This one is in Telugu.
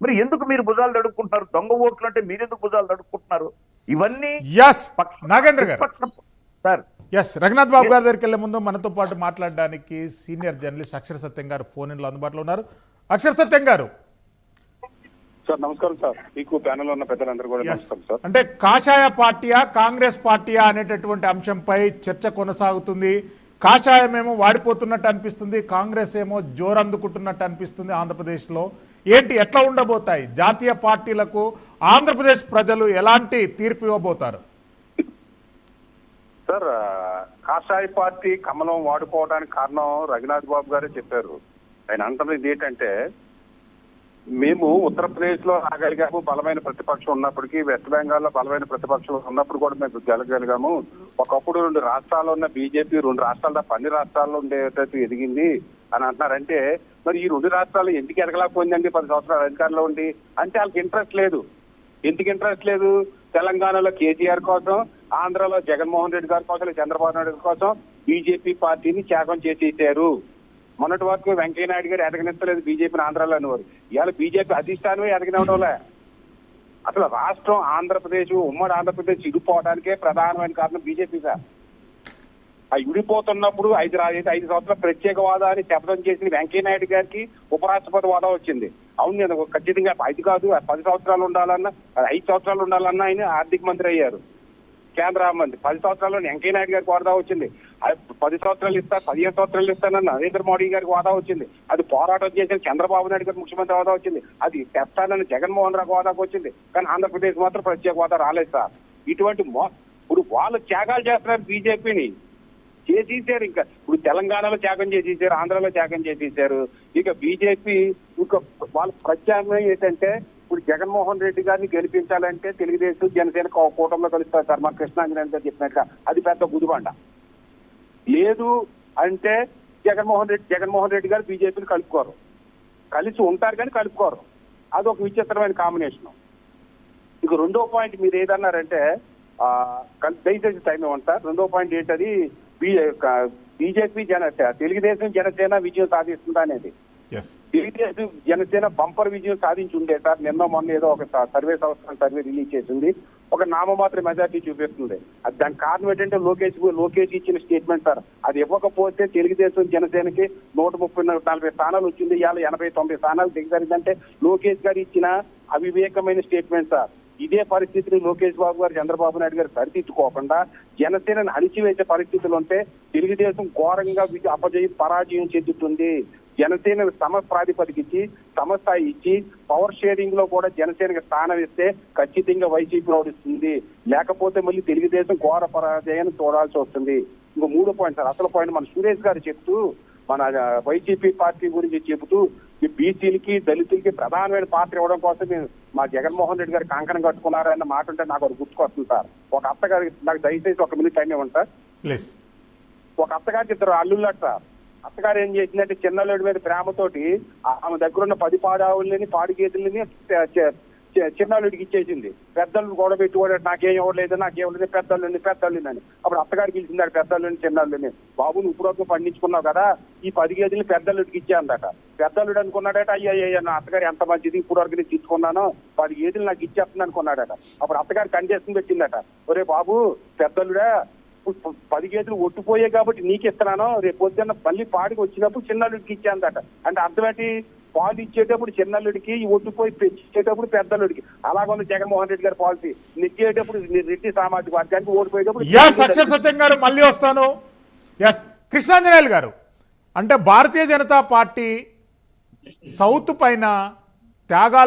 మరి ఎందుకు మీరు భుజాలు తడుక్కుంటున్నారు దొంగ ఓట్లు అంటే మీరెందుకు భుజాలు తడుక్కుంటున్నారు ఇవన్నీ నాగేంద్ర గారు. సార్. ఎస్ రఘునాథ్ బాబు గారి దగ్గరికి వెళ్ళే ముందు మనతో పాటు మాట్లాడడానికి సీనియర్ జర్నలిస్ట్ అక్షర సత్యం గారు ఫోన్ ఇన్లో అందుబాటులో ఉన్నారు. అక్షర సత్యం గారు. సార్ నమస్కారం సార్. మీకు ప్యానెల్ ఉన్న పెద్దలందరూ కూడా నమస్కారం సార్. అంటే కాషాయ పార్టీయా కాంగ్రెస్ పార్టీయా అనేటటువంటి అంశంపై చర్చ కొనసాగుతుంది. కాషాయం ఏమో వాడిపోతున్నట్టు అనిపిస్తుంది కాంగ్రెస్ ఏమో జోరందుకుంటున్నట్టు అనిపిస్తుంది ఆంధ్రప్రదేశ్లో. ఏంటి ఎట్లా ఉండబోతాయి? జాతీయ పార్టీలకు ఆంధ్రప్రదేశ్ ప్రజలు ఎలాంటి తీర్పు ఇవ్వబోతారు? సార్ కాషాయ పార్టీ కమలం వాడుకోవడానికి కారణం రఘునాథ్ బాబు గారే చెప్పారు. ఆయన అంటున్నది ఏంటంటే మేము ఉత్తరప్రదేశ్లో రాగలిగాము బలమైన ప్రతిపక్షం ఉన్నప్పటికీ వెస్ట్ బెంగాల్లో బలమైన ప్రతిపక్షం ఉన్నప్పుడు కూడా మేము గెలగలిగాము. ఒకప్పుడు రెండు రాష్ట్రాల్లో ఉన్న బీజేపీ రెండు రాష్ట్రాల తప్ప అన్ని రాష్ట్రాల్లో ఉండేటట్టు ఎదిగింది. అని అంటున్నారంటే మరి ఈ రెండు రాష్ట్రాలు ఎందుకు ఎదగలేకపోయిందండి పది సంవత్సరాలు అధికారంలో ఉండి. అంటే వాళ్ళకి ఇంట్రెస్ట్ లేదు. ఎందుకు ఇంట్రెస్ట్ లేదు? తెలంగాణలో కేసీఆర్ కోసం ఆంధ్రలో జగన్మోహన్ రెడ్డి గారి కోసం చంద్రబాబు నాయుడు గారి కోసం బీజేపీ పార్టీని త్యాగం చేసేసారు. మొన్నటి వరకు వెంకయ్య నాయుడు గారు ఎదగనిస్తలేదు బీజేపీని ఆంధ్రాలో అనేవారు. ఇవాళ బీజేపీ అధిష్టానమే ఎదగనివ్వడంలే అసలు రాష్ట్రం ఆంధ్రప్రదేశ్ ఉమ్మడి ఆంధ్రప్రదేశ్ ఇరుపోవడానికే ప్రధానమైన కారణం బీజేపీ సార్. విడిపోతున్నప్పుడు ఐదు ఐదు సంవత్సరాల ప్రత్యేక హోదా అని శపథం చేసిన వెంకయ్యనాయుడు గారికి ఉపరాష్ట్రపతి హోదా వచ్చింది. అవును నేను ఖచ్చితంగా ఐదు కాదు పది సంవత్సరాలు ఉండాలన్నా ఐదు సంవత్సరాలు ఉండాలన్నా ఆయన ఆర్థిక మంత్రి అయ్యారు. కేంద్ర మంత్రి. పది సంవత్సరాల్లో వెంకయ్య నాయుడు గారికి హోదా వచ్చింది. అది పది సంవత్సరాలు ఇస్తా పదిహేను సంవత్సరాలు ఇస్తానన్న నరేంద్ర మోడీ గారికి హోదా వచ్చింది. అది పోరాటం చేసిన చంద్రబాబు నాయుడు గారికి ముఖ్యమంత్రి హోదా వచ్చింది. అది తెస్తానని జగన్మోహన్ రావు హోదాకు వచ్చింది. కానీ ఆంధ్రప్రదేశ్ మాత్రం ప్రత్యేక హోదా రాలేదు సార్. ఇటువంటి ఇప్పుడు వాళ్ళు త్యాగాలు చేస్తున్నారు బీజేపీని. చేసేసారు ఇంకా. ఇప్పుడు తెలంగాణలో త్యాగం చేసేసారు ఆంధ్రలో త్యాగం చేసేసారు. ఇక బీజేపీ ఇంకా వాళ్ళ ప్రత్యామ్నాయం ఏంటంటే ఇప్పుడు జగన్మోహన్ రెడ్డి గారిని గెలిపించాలంటే తెలుగుదేశం జనసేన కూటమిలో కలుస్తారు సార్. మా కృష్ణాంజనేని గారు చెప్పినట్టుగా అది పెద్ద గుదిబండ లేదు అంటే జగన్మోహన్ రెడ్డి జగన్మోహన్ రెడ్డి గారు బీజేపీని కలుపుకోరు. కలిసి ఉంటారు కానీ కలుపుకోరు. అది ఒక విచిత్రమైన కాంబినేషన్ ఇక రెండో పాయింట్ మీరు ఏదన్నారంటే దయచేసి టైం ఇవ్వండి రెండో పాయింట్ ఏంటది? బీజేపీ జన తెలుగుదేశం జనసేన విజయం సాధిస్తుందా అనేది? తెలుగుదేశం జనసేన బంపర్ విజయం సాధించి ఉండే సార్ నిన్న మొన్న ఏదో ఒక సర్వే సంస్థ సర్వే రిలీజ్ చేసింది. ఒక నామమాత్ర మెజార్టీ చూపిస్తుంది. అది దానికి కారణం ఏంటంటే లోకేష్ లోకేష్ ఇచ్చిన స్టేట్మెంట్ సార్. అది ఇవ్వకపోతే తెలుగుదేశం జనసేనకి నూట ముప్పై నలభై స్థానాలు వచ్చింది. ఇవాళ ఎనభై తొంభై స్థానాలు దిగజారిందంటే లోకేష్ గారు ఇచ్చిన అవివేకమైన స్టేట్మెంట్ సార్. ఇదే పరిస్థితిని లోకేష్ బాబు గారు చంద్రబాబు నాయుడు గారు సరిదిద్దుకోకుండా జనసేనను అణిచివేసే పరిస్థితులు ఉంటే తెలుగుదేశం ఘోరంగా అపజయం పరాజయం చెందుతుంది. జనసేన సమ ప్రాతిపదికిచ్చి సమస్థాయి ఇచ్చి పవర్ షేరింగ్లో కూడా జనసేనకి స్థానం ఇస్తే ఖచ్చితంగా వైసీపీ ఓడిస్తుంది. లేకపోతే మళ్ళీ తెలుగుదేశం ఘోర పరాజయాన్ని చూడాల్సి వస్తుంది. ఇంకో మూడో పాయింట్ సార్ అసలు పాయింట్ మన సురేష్ గారు చెప్తూ మన వైసీపీ పార్టీ గురించి చెబుతూ ఈ బీసీలకి దళితులకి ప్రధానమైన పాత్ర ఇవ్వడం కోసం మా జగన్మోహన్ రెడ్డి గారు కంకణం కట్టుకున్నారన్న మాట ఉంటే నాకు అది గుర్తుకొస్తుంది సార్. ఒక అత్తగారికి నాకు దయచేసి ఒక మినిట్ టైం ఇవ్వండి సార్. ప్లీజ్. ఒక అత్తగారికి ఇద్దరు అల్లుళ్ళట సార్. అత్తగారు ఏం చేసిందంటే చిన్నల్లుడి మీద ప్రేమతోటి ఆమె దగ్గర ఉన్న పది పాడావులని పాడి గేదెలని చ- ఇచ్చేసింది. పెద్దల్ని గొడవ పెట్టుకోవడం నాకేం ఇవ్వలేదు నాకేం ఇవ్వలేదు పెద్దల్లుని పెద్దల్లుని అని అప్పుడు అత్తగారికి పిలిచిందాడు పెద్దల్లుని చిన్నల్లుని బాబు నువ్వు ఇప్పుడు పండించుకున్నావు కదా ఈ పది గేదెలు పెద్దలుడికి ఇచ్చేందట పెద్దలుడు అనుకున్నాడట అయ్యో అయ్యో నా అత్తగారు ఎంత మంచిది ఇప్పుడు వరకు నేను తీసుకున్నాను పది గేదెలు నాకు ఇచ్చేస్తుంది అనుకున్నాడట. అప్పుడు అత్తగారు కండిషన్ పెట్టిందట. ఒరే బాబు పెద్దల్లుడా పది గేదెలు ఒట్టిపోయాయి కాబట్టి నీకు ఇస్తున్నాను రేపు పొద్దున్న మళ్ళీ పాడికి వచ్చినప్పుడు చిన్నల్లుడికి ఇచ్చాందట అంటే అర్థం పాలు ఇచ్చేటప్పుడు చిన్నల్లుడికి ఒడ్డుపోయి పెంచేటప్పుడు పెద్దల్లుడికి. అలాగే జగన్మోహన్ రెడ్డి గారి పాలసీ. నెగ్గేటప్పుడు రెడ్డి సామాజిక వర్గానికి ఓడిపోయేటప్పుడు సత్యం గారు మళ్ళీ వస్తాను. ఎస్ కృష్ణాంజనేయులు గారు. అంటే భారతీయ జనతా పార్టీ సౌత్ పైన త్యాగాలు